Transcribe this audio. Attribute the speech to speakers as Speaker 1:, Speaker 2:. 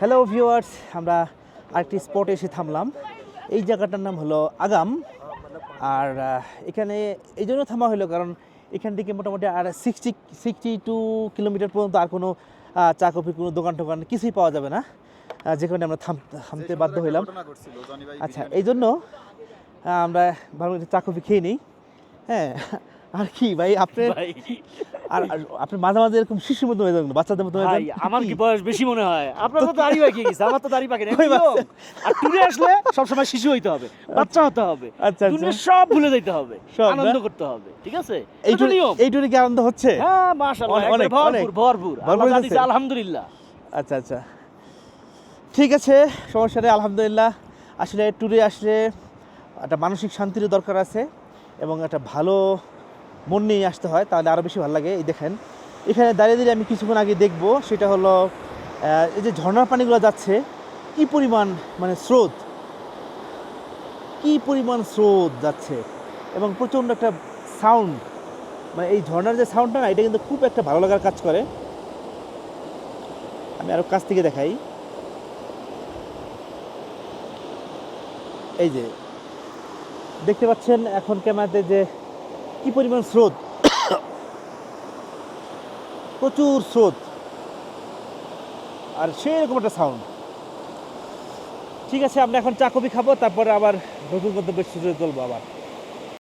Speaker 1: Hello viewers আমরা আরেকটি স্পটে এসে থামলাম। এই জায়গাটার নাম হলো আগাম। আর এখানে এই জন্য থামা হলো কারণ এখান থেকে মোটামুটি আর সিক্সটি সিক্সটি টু কিলোমিটার পর্যন্ত আর কোনো চা কফির কোনো দোকান টোকান কিছুই পাওয়া যাবে না। যেখানে আমরা থাম, থামতে বাধ্য হইলাম। আচ্ছা এই জন্য আমরা ভালো চা, কফি খেয়ে নিই। হ্যাঁ আর কি ভাই আপনি আর আপনি মাঝে মাঝে এরকম শিশুর মতো হয়ে যান বাচ্চাদের মতো হয়ে যান।
Speaker 2: আমার কি বয়স বেশি মনে হয়? আপনার তো দাড়ি পাকিয়ে গেছে আমার তো দাড়ি পাকে না আর টুরে আসলে সবসময় শিশু হইতে হবে বাচ্চা হতে হবে।
Speaker 1: আচ্ছা, আচ্ছা।
Speaker 2: দুনিয়া সব ভুলে যেতে হবে আনন্দ করতে হবে ঠিক আছে?
Speaker 1: এই
Speaker 2: নিয়ম।
Speaker 1: এইটুকু কি আনন্দ হচ্ছে?
Speaker 2: হ্যাঁ মাশাআল্লাহ
Speaker 1: অনেক,
Speaker 2: ভরপুর ভরপুর। আল্লাহ। আলহামদুলিল্লাহ।
Speaker 1: আচ্ছা আচ্ছা। ঠিক আছে সমস্যা নেই আলহামদুলিল্লাহ। আসলে ট্যুরে আসলে একটা মানসিক শান্তিরও দরকার আছে এবং একটা ভালো মন নিয়ে আসতে হয়, তাহলে আরও বেশি ভালো লাগে। এই দেখেন, এখানে দাঁড়িয়ে দাঁড়িয়ে আমি কিছুক্ষণ আগে দেখব, সেটা হলো এই যে ঝর্ণার পানিগুলো যাচ্ছে, কি পরিমাণ মানে স্রোত, কি পরিমাণ স্রোত যাচ্ছে, এবং প্রচণ্ড একটা সাউন্ড মানে এই ঝর্নার যে সাউন্ডটা না, এটা কিন্তু খুব একটা ভালো লাগার কাজ করে। আমি আরও কাছ থেকে দেখাই। এই যে, দেখতে পাচ্ছেন এখন ক্যামেরাতে যে কি পরিমাণ স্রোত? প্রচুর স্রোত। আর সেরকম একটা সাউন্ড ঠিক আছে, আমরা এখন চা কফি খাব, তারপরে আবার নতুন গন্তব্যের সুযোগ চলবো আবার।